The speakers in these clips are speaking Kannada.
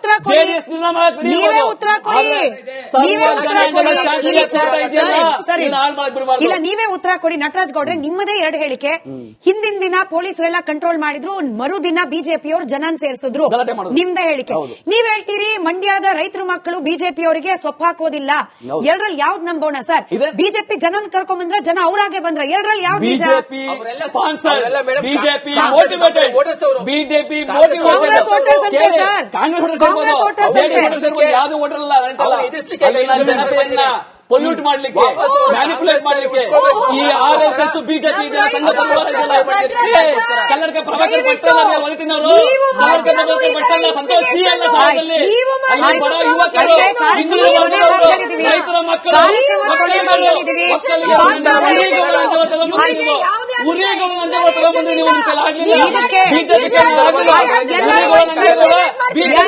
ಉತ್ತರ ಕೊಡಿ. ನೀವೇ. ಉತ್ತರ ಕೊಡಿ. ನೀವೇ ಉತ್ತರ ಕೊಡಿ. ಇಲ್ಲ ನೀವೇ ಉತ್ತರ ಕೊಡಿ. ನಟರಾಜ್ ಗೌಡ್ರೆ ನಿಮ್ಮದೇ ಎರಡು ಹೇಳಿಕೆ. ಹಿಂದಿನ ದಿನ ಪೊಲೀಸರೆಲ್ಲ ಕಂಟ್ರೋಲ್ ಮಾಡಿದ್ರು ಮರುದಿನ ಬಿಜೆಪಿಯವರು ಜನನ್ ಸೇರಿಸಿದ್ರು. ನಿಮ್ದೇ ಹೇಳಿಕೆ. ನೀವ್ ಹೇಳ್ತೀರಿ ಮಂಡ್ಯದ ರೈತರ ಮಕ್ಕಳು ಬಿಜೆಪಿ ಅವರಿಗೆ ಸೊಪ್ಪ ಹಾಕೋದಿಲ್ಲ. ಎರಡ್ರಲ್ಲಿ ಯಾವ್ದು ನಂಬೋಣ ಸರ್? ಬಿಜೆಪಿ ಜನನ್ ಕರ್ಕೊಂಡ್ ಬಂದ್ರ ಜನ ಅವರಾಗೆ ಬಂದ್ರ ಎರಡ್ರಲ್ಲಿ ಯಾವ್ದು ನಿಜ? ಬಿಜೆಪಿ ಬಿಜೆಪಿ ಕಾಂಗ್ರೆಸ್ ಯಾವ್ದು ಇಲ್ಲ. ಜನತೆಯನ್ನ ಪೊಲ್ಯೂಟ್ ಮಾಡ್ಲಿಕ್ಕೆ ಮ್ಯಾನಿಪುಲೇಟ್ ಮಾಡ್ಲಿಕ್ಕೆ. ಈ ಆರ್ ಎಸ್ ಎಸ್ ಬಿಜೆಪಿ ಕನ್ನಡಕ ಪ್ರಭಾಕರ್ ಒಲಿತಿನವರು ಕನ್ನಡಕ ಸಂತೋಷ್ ಜಿ ಅಲ್ಲ ಬಡ ಯುವಕರು ರೈತರ ಮಕ್ಕಳು ಉರಿಗಳು ಅಂತ ತಗೊಂಡ್ಬಂದ್ರೆ ನೀವು ಕೈಲಿ ಆಗ್ಲಿಲ್ಲ ಬಿಜೆಪಿ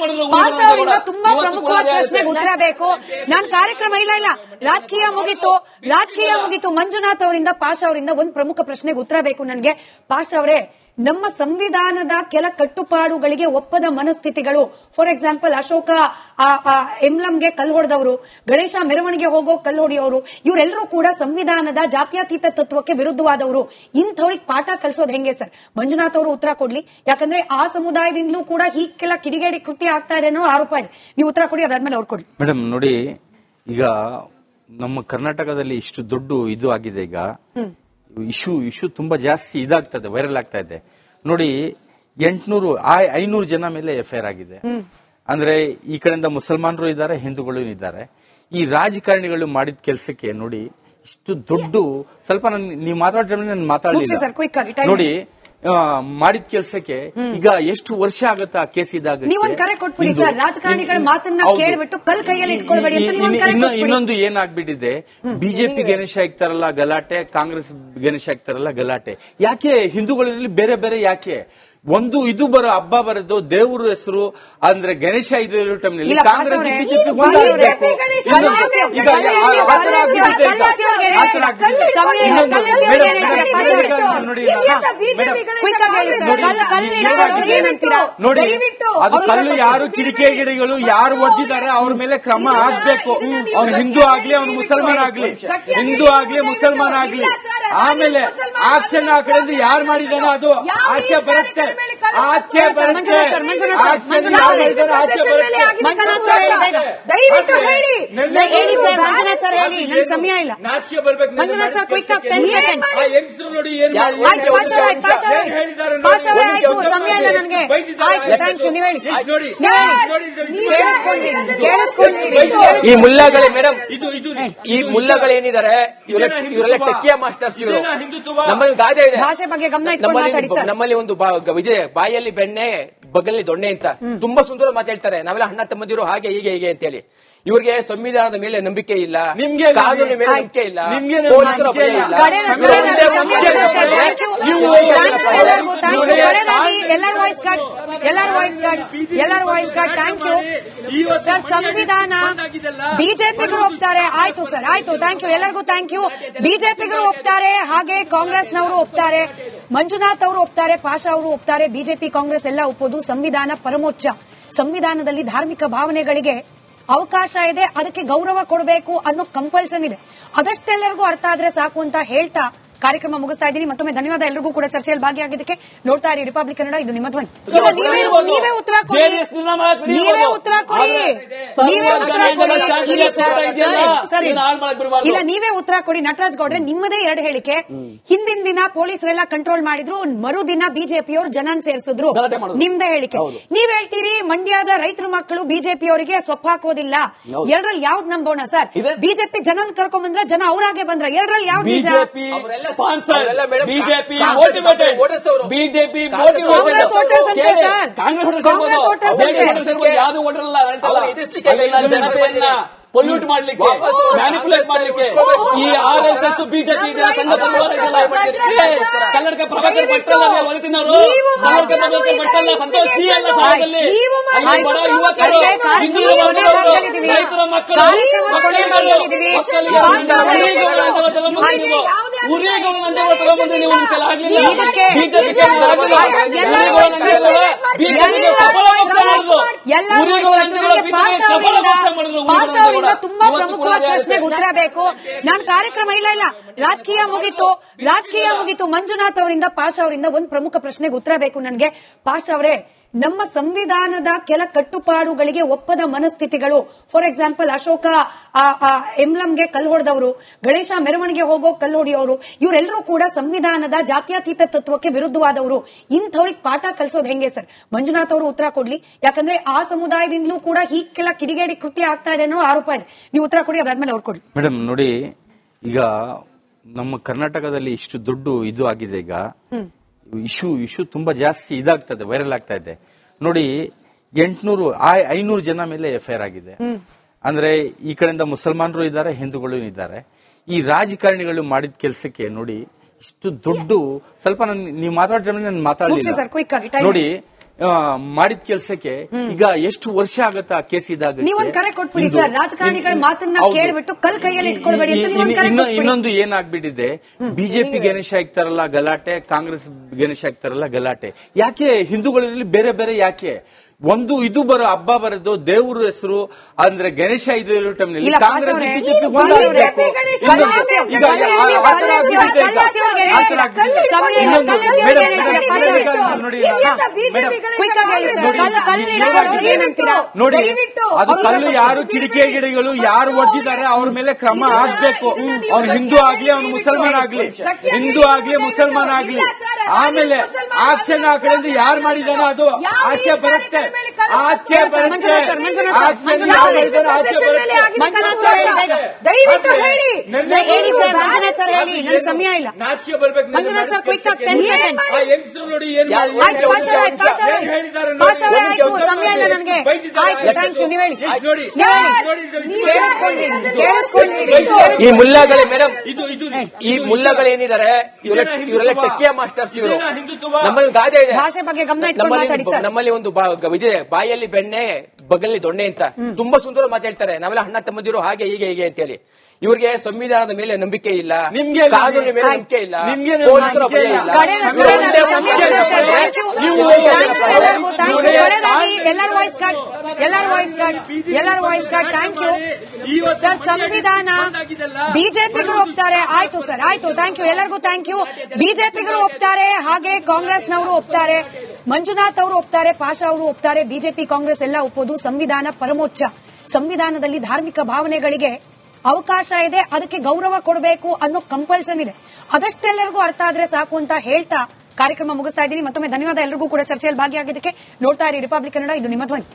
ಮಾಡಿದ್ರು ಎಲ್ಲ ಅಂಗಡಿಗಳು. ತುಂಬಾ ಪ್ರಮುಖ ಪ್ರಮುಖವಾದ ಪ್ರಶ್ನೆಗೆ ಉತ್ತರ ಬೇಕು. ನಾನ್ ಕಾರ್ಯಕ್ರಮ ಇಲ್ಲ ಇಲ್ಲ. ರಾಜಕೀಯ ಮುಗಿತು. ರಾಜಕೀಯ ಮುಗಿತು. ಮಂಜುನಾಥ್ ಅವರಿಂದ ಪಾಷ ಅವರಿಂದ ಒಂದು ಪ್ರಮುಖ ಪ್ರಶ್ನೆಗೆ ಉತ್ತರ ಬೇಕು ನನಗೆ. ಪಾಷ ಅವರೇ ನಮ್ಮ ಸಂವಿಧಾನದ ಕೆಲ ಕಟ್ಟುಪಾಡುಗಳಿಗೆ ಒಪ್ಪದ ಮನಸ್ಥಿತಿಗಳು. ಫಾರ್ ಎಕ್ಸಾಂಪಲ್ ಅಶೋಕ ಎಂಲಂಗೆ ಕಲ್ಲು ಹೊಡೆದವರು ಗಣೇಶ ಮೆರವಣಿಗೆ ಹೋಗೋ ಕಲ್ಲು ಹೊಡೆಯೋರು ಇವರೆಲ್ಲರೂ ಕೂಡ ಸಂವಿಧಾನದ ಜಾತ್ಯತೀತ ತತ್ವಕ್ಕೆ ವಿರುದ್ಧವಾದವರು. ಇಂಥವ್ರಿಗೆ ಪಾಠ ಕಲಿಸೋದು ಹೆಂಗೆ ಸರ್? ಮಂಜುನಾಥ್ ಅವರು ಉತ್ತರ ಕೊಡ್ಲಿ. ಯಾಕಂದ್ರೆ ಆ ಸಮುದಾಯದಿಂದಲೂ ಕೂಡ ಹೀಗೆಲ್ಲ ಕಿಡಿಗೇಡಿ ಕೃತ್ಯ ಆಗ್ತಾ ಇದೆ ಅನ್ನೋ ಆರೋಪ ನೀವು ಉತ್ತರ ಕೊಡಿ ಅದಾದ್ಮೇಲೆ ಅವ್ರು ಕೊಡಿ. ಮೇಡಮ್ ನೋಡಿ ಈಗ ನಮ್ಮ ಕರ್ನಾಟಕದಲ್ಲಿ ಇಷ್ಟು ದೊಡ್ಡ ಇದು ಆಗಿದೆ ಈಗ. ಇಶ್ಯೂ ಇಶ್ಯೂ ತುಂಬಾ ಜಾಸ್ತಿ ಇದಾಗ್ತದೆ ವೈರಲ್ ಆಗ್ತಾ ಇದೆ. ನೋಡಿ ಎಂಟ್ನೂರು ಐನೂರು ಜನ ಮೇಲೆ ಎಫ್ ಆಗಿದೆ. ಅಂದ್ರೆ ಈ ಕಡೆಯಿಂದ ಮುಸಲ್ಮಾನರು ಇದ್ದಾರೆ ಹಿಂದೂಗಳು ಇದ್ದಾರೆ. ಈ ರಾಜಕಾರಣಿಗಳು ಮಾಡಿದ ಕೆಲಸಕ್ಕೆ ನೋಡಿ ಇಷ್ಟು ದೊಡ್ಡ ಸ್ವಲ್ಪ ನನ್ ನೀವು ಮಾತಾಡೋ ಟೈಮಲ್ಲಿ ನಾನು ಮುಗಿಸಿ sir, quick ಆಗಿ, ಮಾತಾಡಲಿಲ್ಲ ನೋಡಿ ಮಾಡಿದ ಕೆಲಸಕ್ಕೆ ಈಗ ಎಷ್ಟು ವರ್ಷ ಆಗುತ್ತೆ ಆ ಕೇಸ್ ಇದಾಗ ನೀವೊಂದ್ ಕರೆ ಕೊಟ್ಬಿಡಿ ಸರ್. ರಾಜಕಾರಣಿಗಳ ಮಾತನ್ನ ಕೇಳ್ಬಿಟ್ಟು ಕಲ್ ಕೈಯಲ್ಲಿ ಇಟ್ಕೊಳ್ಬೇಡಿ ಅಂತ ನೀವೊಂದ್ ಕರೆ ಕೊಟ್ಬಿಡಿ. ಇನ್ನೊಂದು ಏನಾಗ್ಬಿಟ್ಟಿದೆ? ಬಿಜೆಪಿ ಗಣೇಶ ಆಗ್ತಾರಲ್ಲ ಗಲಾಟೆ ಕಾಂಗ್ರೆಸ್ ಗಣೇಶ ಆಗ್ತಾರಲ್ಲ ಗಲಾಟೆ. ಯಾಕೆ ಹಿಂದೂಗಳಲ್ಲಿ ಬೇರೆ ಬೇರೆ ಯಾಕೆ? ಒಂದು ಇದು ಬರೋ ಹಬ್ಬ ಬರೋದು ದೇವ್ರ ಹೆಸರು ಅಂದ್ರೆ ಗಣೇಶ ಇದು ಟೈಮ್ನಲ್ಲಿ ಕಾಂಗ್ರೆಸ್ ಬಿಜೆಪಿ ನೋಡಿ ಅದು ಕಲ್ಲು ಯಾರು ಕಿಡಿಕೆ ಗಿಡಗಳು ಯಾರು ಒದ್ದಿದ್ದಾರೆ ಅವ್ರ ಮೇಲೆ ಕ್ರಮ ಆಗ್ಬೇಕು ಅವ್ನು ಹಿಂದೂ ಆಗ್ಲಿ ಅವ್ನು ಮುಸಲ್ಮಾನ್ ಆಗ್ಲಿ ಹಿಂದೂ ಆಗ್ಲಿ ಮುಸಲ್ಮಾನ್ ಆಗ್ಲಿ ಆಮೇಲೆ ಆಕ್ಷನ್ ಆ ಕಡೆಯಿಂದ ಯಾರು ಮಾಡಿದಾನೋ ಅದು ಆಚೆ ಬರುತ್ತೆ. ಆಚೆ ಬರುತ್ತೆ. ಆಕ್ಷನ್ ಯಾರು ಮಾಡಿದಾನೋ ಆಚೆ ಬರುತ್ತೆ. ದಯವಿಟ್ಟು ಹೇಳಿ. ಹೇಳಿ ಸರ್, ಮಂಜುನಾಥ್ ಸರ್ ಹೇಳಿ, ನನ್ ಸಮಯ ಇಲ್ಲ. ನಾಚಿಕೆ ಬರ್ಬೇಕು ಮಂಜುನಾಥ್ ಸರ್, ಕ್ವಿಕ್ ಆಗಿ ಟೆನ್ 10 seconds. ಆ ಹೆಂಗಸ್ರು ನೋಡಿ ಏನ್ ಹೇಳಿದ್ದಾರೆ ಸಮಯ ಈ ಮುಲ್ಲಗಳೇ ಮೇಡಮ್ ಇದು ಇದು ಈ ಮುಲ್ಲಾಗಳೇನಿದ್ದಾರೆ ಇವರೆಲ್ಲ? ಟೆಕ್ಕಿಯ ಮಾಸ್ಟರ್ಸ್ ಇವರು. ನಮ್ಮಲ್ಲಿ ಗಾದೆ ಇದೆ. ಭಾಷೆ ಬಗ್ಗೆ ಗಮನ ಇಟ್ಕೊಂಡು ಮಾತಾಡಿ ನಮ್ಮಲ್ಲಿ ಸರ್. ನಮ್ಮಲ್ಲಿ ಒಂದು ಇದೆ ಬಾಯಲ್ಲಿ ಬೆಣ್ಣೆ ಬಗ್ಗಲ್ಲಿ ದೊಣ್ಣೆ ಅಂತ ತುಂಬಾ ಸುಂದರ ಮಾತಾಡ್ತಾರೆ ನಾವೆಲ್ಲ ಅಣ್ಣ ತಮ್ಮದಿರು ಹಾಗೆ ಹೀಗೆ ಹೀಗೆ ಅಂತ ಹೇಳಿ ಇವ್ರಿಗೆ ಸಂವಿಧಾನದ ಮೇಲೆ ನಂಬಿಕೆ ಇಲ್ಲ ನಿಮ್ಗೆ ಕಾನೂನಿನ ಮೇಲೆ ನಂಬಿಕೆ ಇಲ್ಲ ನಿಮ್ಗೆ ಪೊಲೀಸರ ಇಲ್ಲ. ಸಂವಿಧಾನ ಬಿಜೆಪಿಗರು ಒಪ್ತಾರೆ. ಆಯ್ತು ಸರ್ ಆಯ್ತು. ಥ್ಯಾಂಕ್ ಯು ಎಲ್ಲರಿಗೂ ಥ್ಯಾಂಕ್ ಯು ಬಿಜೆಪಿಗರು ಒಪ್ತಾರೆ. ಹಾಗೆ ಕಾಂಗ್ರೆಸ್ನವರು ಒಪ್ತಾರೆ. ಮಂಜುನಾಥ್ ಅವರು ಒಪ್ತಾರೆ, ಪಾಷಾ ಅವರು ಒಪ್ತಾರೆ, ಬಿಜೆಪಿ, ಕಾಂಗ್ರೆಸ್ ಎಲ್ಲ ಒಪ್ಪೋದು ಸಂವಿಧಾನ ಪರಮೋಚ್ಚ. ಸಂವಿಧಾನದಲ್ಲಿ ಧಾರ್ಮಿಕ ಭಾವನೆಗಳಿಗೆ ಅವಕಾಶ ಇದೆ, ಅದಕ್ಕೆ ಗೌರವ ಕೊಡಬೇಕು ಅನ್ನೋ ಕಂಪಲ್ಷನ್ ಇದೆ. ಅದಷ್ಟೆಲ್ಲರಿಗೂ ಅರ್ಥ ಆದ್ರೆ ಸಾಕು ಅಂತ ಹೇಳ್ತಾ ಕಾರ್ಯಕ್ರಮ ಮುಗಿಸ್ತಾ ಇದ್ದೀನಿ. ಮತ್ತೊಮ್ಮೆ ಧನ್ಯವಾದ. ಎಲ್ಲರಿಗೂ ಕೂಡ ಚರ್ಚೆಯಲ್ಲಿ ಭಾಗಿಯಾಗಿದ್ದಕ್ಕೆ ನೋಡ್ತಾ ಇರಿ ರಿಪಬ್ಲಿಕ್ ಕನ್ನಡ. ಇದು ನಿಮ್ಮ ಧ್ವನಿ. ನೀವೇ ಉತ್ತರ ಕೊಡಿ. ನೀವೇ ಉತ್ತರ ಕೊಡಿ. ನೀವೇ ಉತ್ತರ. ಇಲ್ಲ ನೀವೇ ಉತ್ತರ ಕೊಡಿ. ನಟರಾಜ್ ಗೌಡ್ರೆ ನಿಮ್ಮದೇ ಎರಡು ಹೇಳಿಕೆ. ಹಿಂದಿನ ದಿನ ಪೊಲೀಸರೆಲ್ಲ ಕಂಟ್ರೋಲ್ ಮಾಡಿದ್ರು. ಮರುದಿನ ಬಿಜೆಪಿಯವರು ಜನನ್ ಸೇರಿಸಿದ್ರು. ನಿಮ್ದೇ ಹೇಳಿಕೆ. ನೀವ್ ಹೇಳ್ತೀರಿ ಮಂಡ್ಯದ ರೈತರ ಮಕ್ಕಳು ಬಿಜೆಪಿಯವರಿಗೆ ಸೊಪ್ಪು ಹಾಕೋದಿಲ್ಲ. ಎರಡರಲ್ಲಿ ಯಾವ್ದು ನಂಬೋಣ ಸರ್? ಬಿಜೆಪಿ ಜನನ್ ಕರ್ಕೊಂಡ್ ಬಂದ್ರ ಜನ ಅವರಾಗೆ ಬಂದ್ರ ಎರಡರಲ್ಲಿ ಯಾವ್ದು ನಿಜ? ಸ್ಪಾನ್ಸರ್ ಅವರೆಲ್ಲ madam BJP Congress motivated voters ಅವರು. ಬಿಜೆಪಿ ಕಾಂಗ್ರೆಸ್ voters ಅಂತೆ motivated sir. Congress voters Congress ಇರ್ಬೋದು. voters JDS ಅಂತೆ. voters ಇರ್ಬೋದು. ಯಾವ್ದು ವೋಟರ್ ಅಲ್ಲ ಅಲ್ಲ. ಅವ್ರು ಎದುರಿಸ್ಲಿಕ್ಕೆ ಅಲ್ಲಿನ ಇಲ್ಲ. ಜನತೆಯನ್ನ ಪೊಲ್ಯೂಟ್ ಮಾಡ್ಲಿಕ್ಕೆ ಮ್ಯಾನಿಪುಲೇಟ್ ಮಾಡ್ಲಿಕ್ಕೆ. ಈ ಆರ್ ಎಸ್ ಎಸ್ ಬಿಜೆಪಿ ಸಂಘ ಕನ್ನಡಕ ಪ್ರಭಾಕರ್ ಭಟ್ಟಲ್ಲ ಒಲಿತಿನವರು. ಕನ್ನಡಕ ಪ್ರಭಾಕರ್ ಭಟ್ಟಲ್ಲ ಸಂತೋಷ್ ಜಿ ಅಲ್ಲ ಸಮಾಜದಲ್ಲಿ ಬಡ ಯುವಕರು ಹಿಂದುಳಿದ ವರ್ಗದವರು ರೈತರ ಮಕ್ಕಳು ಉರಿಗಳು ನೀವು ಬಿಜೆಪಿ ಉರಿಗಳು ನಂದೇವ ಕಬಲ ಪ್ರಬಲ ಅವರಿಂದ-. ತುಂಬಾ ಪ್ರಮುಖವಾದ ಪ್ರಶ್ನೆಗೆ ಉತ್ತರ ಬೇಕು. ನಾನು ಕಾರ್ಯಕ್ರಮ ಇಲ್ಲ ಇಲ್ಲ. ರಾಜಕೀಯ ಮುಗಿತು. ರಾಜಕೀಯ ಮುಗಿತು. ಮಂಜುನಾಥ್ ಅವರಿಂದ ಪಾಷಾ ಅವರಿಂದ ಒಂದು ಪ್ರಮುಖ ಪ್ರಶ್ನೆಗೆ ಉತ್ತರ ಬೇಕು ನನಗೆ. ಪಾಷಾ ಅವರೇ ನಮ್ಮ ಸಂವಿಧಾನದ ಕೆಲ ಕಟ್ಟುಪಾಡುಗಳಿಗೆ ಒಪ್ಪದ ಮನಸ್ಥಿತಿಗಳು. ಫಾರ್ ಎಕ್ಸಾಂಪಲ್ ಅಶೋಕ ಎಂಬ್ಲಂಗೆ ಕಲ್ಲು ಹೊಡೆದವರು. ಗಣೇಶ ಮೆರವಣಿಗೆ ಹೋಗೋ ಕಲ್ಲು ಹೊಡೆಯೋರು. ಇವರೆಲ್ಲರೂ ಕೂಡ ಸಂವಿಧಾನದ ಜಾತ್ಯತೀತ ತತ್ವಕ್ಕೆ ವಿರುದ್ಧವಾದವರು. ಇಂಥವ್ರಿಗೆ ಪಾಠ ಕಲಿಸೋದು ಹೆಂಗೆ ಸರ್? ಮಂಜುನಾಥ್ ಅವರು ಉತ್ತರ ಕೊಡ್ಲಿ. ಯಾಕಂದ್ರೆ ಆ ಸಮುದಾಯದಿಂದಲೂ ಕೂಡ ಹೀಗೆಲ್ಲ ಕಿಡಿಗೇಡಿ ಕೃತ್ಯ ಆಗ್ತಾ ಇದೆ ಅನ್ನೋ ಆರೋಪ ಇದೆ. ನೀವು ಉತ್ತರ ಕೊಡಿ ಅದಾದ್ಮೇಲೆ ಅವ್ರು ಕೊಡಿ. ಮೇಡಮ್ ನೋಡಿ ಈಗ ನಮ್ಮ ಕರ್ನಾಟಕದಲ್ಲಿ ಇಷ್ಟು ದುಡ್ಡು ಇದು ಆಗಿದೆ ಈಗ. ಇಶ್ಯೂ ಇಶ್ಯೂ ತುಂಬಾ ಜಾಸ್ತಿ ಇದಾಗ್ತದೆ ವೈರಲ್ ಆಗ್ತಾ ಇದೆ. ನೋಡಿ ಎಂಟ್ನೂರು ಐನೂರು ಜನ ಮೇಲೆ ಎಫ್ ಆಗಿದೆ. ಅಂದ್ರೆ ಈ ಕಡೆಯಿಂದ ಮುಸಲ್ಮಾನರು ಇದ್ದಾರೆ ಹಿಂದೂಗಳು ಇದ್ದಾರೆ. ಈ ರಾಜಕಾರಣಿಗಳು ಮಾಡಿದ ಕೆಲಸಕ್ಕೆ ನೋಡಿ ಇಷ್ಟು ದುಡ್ಡು ಸ್ವಲ್ಪ ನಾನು ನೀವು ಮಾತಾಡಿದ್ರೆ ನಾನು ಮಾತಾಡಲಿಲ್ಲ. ನೋಡಿ ಮಾಡಿದ ಕೆಲಸಕ್ಕೆ ಈಗ ಎಷ್ಟು ವರ್ಷ ಆಗುತ್ತಾ ಆ ಕೇಸ್ ಇದಾಗ ನೀವೊಂದು ಕರೆ ಕೊಟ್ಬಿಡಿ ಸರ್. ರಾಜಕಾರಣಿಗಳ ಮಾತನ್ನ ಕೇಳ್ಬಿಟ್ಟು ಕಲ್ ಕೈಯಲ್ಲಿ ಇಟ್ಕೊಳ್ಬೇಡಿ ಇನ್ನೊಂದು ಏನಾಗ್ಬಿಟ್ಟಿದೆ? ಬಿಜೆಪಿ ಗಣೇಶ ಆಗ್ತಾರಲ್ಲ ಗಲಾಟೆ ಕಾಂಗ್ರೆಸ್ ಗಣೇಶ ಆಗ್ತಾರಲ್ಲ ಗಲಾಟೆ. ಯಾಕೆ ಹಿಂದೂಗಳಲ್ಲಿ ಬೇರೆ ಬೇರೆ ಯಾಕೆ? ಒಂದು ಇದು ಬರೋ ಹಬ್ಬ ಬರೋದು ದೇವ್ರ ಹೆಸರು ಅಂದ್ರೆ ಗಣೇಶ ಇದು ಟೈಮ್ನಲ್ಲಿ ಕಾಂಗ್ರೆಸ್ ಅವ್ರೆ, ಬಿಜೆಪಿ ನೋಡಿ ಅದು ಅವ್ರು ಕಲ್ಲು ಯಾರು ಕಿಡಿಕೆ ಗಿಡಗಳು ಯಾರು ಒಡ್ಡಿದ್ದಾರೆ ಅವ್ರ ಮೇಲೆ ಕ್ರಮ ಆಗ್ಬೇಕು. ಅವ್ನು ಹಿಂದೂ ಆಗ್ಲಿ ಅವ್ನು ಮುಸಲ್ಮಾನ್ ಆಗ್ಲಿ ಹಿಂದೂ ಆಗ್ಲಿ ಮುಸಲ್ಮಾನ್ ಆಗ್ಲಿ. ಆಮೇಲೆ ಆಕ್ಷನ್ ಆ ಕಡೆಯಿಂದ ಯಾರು ಮಾಡಿದಾನೋ ಅದು ಆಚೆ ಬರುತ್ತೆ ದಯವಿಟ್ಟು ಹೇಳಿ. ಹೇಳಿ ಸರ್ ಮಂಜುನಾಥ್ ಸರ್ ಹೇಳಿ ನನಗೆ ಸಮಯ ಇಲ್ಲ. ನಾಚಿಕೆ ಬರ್ಬೇಕು ಮಂಜುನಾಥ್ ಸರ್ ಕ್ವಿಕ್ ಆಗಿ ಟೆನ್ ಸೆಕೆಂಡ್ ನೋಡಿ ಏನ್ ಯಾರು- ಮಾಡಿ- ಆಯ್ತು ಪಾಷಾ ಅವರೇ, ಪಾಷಾ ಅವರೇ. ಏನ್ ಹೇಳಿದ್ದಾರೆ? ನೋಡಿ. ಪಾಷಾ ಅವರೇ, ಆಯ್ತು ಒಂದು ಸಮಯ ಇಲ್ಲ. ಈ ಮುಲ್ಲಾಗಳೇ ಮೇಡಮ್ ಇದು ಇದು ಈ ಮುಲ್ಲಗಳು ಏನಿದ್ದಾರೆ? ಇವರೆಲ್ಲ? ಟೆಕ್ಕಿಯ ಮಾಸ್ಟರ್ಸ್ ಇವರು. ನಮ್ಮಲ್ಲಿ ಗಾದೆ ಇದೆ. ಭಾಷೆ ಬಗ್ಗೆ ಗಮನ ಇಟ್ಕೊಂಡು ಮಾತಾಡಿ ನಮ್ಮಲ್ಲಿ ಸರ್ ನಮ್ಮಲ್ಲಿ ಒಂದು ಇದೆ ಬಾಯಲ್ಲಿ ಬೆಣ್ಣೆ ಬಗಲ್ಲಿ ದೊಣ್ಣೆ ಅಂತ ತುಂಬಾ ಸುಂದರ ಮಾತಾಡ್ತಾರೆ. ನಾವೆಲ್ಲ ಅಣ್ಣ ತಮ್ಮದಿರು ಹಾಗೆ ಹೀಗೆ ಹೀಗೆ ಅಂತ ಹೇಳಿ ಇವ್ರಿಗೆ ಸಂವಿಧಾನದ ಮೇಲೆ ನಂಬಿಕೆ ಇಲ್ಲ. ನಿಮ್ಗೆ ಕಾನೂನಿನ ಮೇಲೆ ನಂಬಿಕೆ ಇಲ್ಲ. ನಿಮ್ಗೆ ಪೊಲೀಸರ ಭಯ ಇಲ್ಲ. ಎಲ್ಲರ ವಾಯ್ಸ್ ಕಟ್ ಎಲ್ಲರ ವಾಯ್ಸ್ ಕಟ್ ಎಲ್ಲರ voice cut thank you sir ಸಂವಿಧಾನ ಬಿಜೆಪಿಗರು ಒಪ್ತಾರೆ. ಆಯ್ತು ಸರ್ ಆಯ್ತು. ಥ್ಯಾಂಕ್ ಯು ಎಲ್ಲರಿಗೂ ಥ್ಯಾಂಕ್ ಯು ಬಿಜೆಪಿಗರು ಒಪ್ತಾರೆ. ಹಾಗೆ ಕಾಂಗ್ರೆಸ್ನವರು ಒಪ್ತಾರೆ. ಮಂಜುನಾಥ್ ಅವರು ಒಪ್ತಾರೆ, ಪಾಷಾ ಅವರು ಒಪ್ತಾರೆ, ಬಿಜೆಪಿ, ಕಾಂಗ್ರೆಸ್ ಎಲ್ಲ ಒಪ್ಪೋದು ಸಂವಿಧಾನ ಪರಮೋಚ್ಚ. ಸಂವಿಧಾನದಲ್ಲಿ ಧಾರ್ಮಿಕ ಭಾವನೆಗಳಿಗೆ ಅವಕಾಶ ಇದೆ, ಅದಕ್ಕೆ ಗೌರವ ಕೊಡಬೇಕು ಅನ್ನೋ ಕಂಪಲ್ಷನ್ ಇದೆ. ಅದಷ್ಟೆಲ್ಲರಿಗೂ ಅರ್ಥ ಆದ್ರೆ ಸಾಕು ಅಂತ ಹೇಳ್ತಾ ಕಾರ್ಯಕ್ರಮ ಮುಗಿಸ್ತಾ ಇದ್ದೀನಿ. ಮತ್ತೊಮ್ಮೆ ಧನ್ಯವಾದ ಎಲ್ಲರಿಗೂ ಕೂಡ. ಚರ್ಚೆಯಲ್ಲಿ ಭಾಗಿಯಾಗಿದ್ದಕ್ಕೆ ನೋಡ್ತಾ ಇರಿ ರಿಪಬ್ಲಿಕ್ ಕನ್ನಡ ಇದು ನಿಮ್ಮ ಧ್ವನಿ.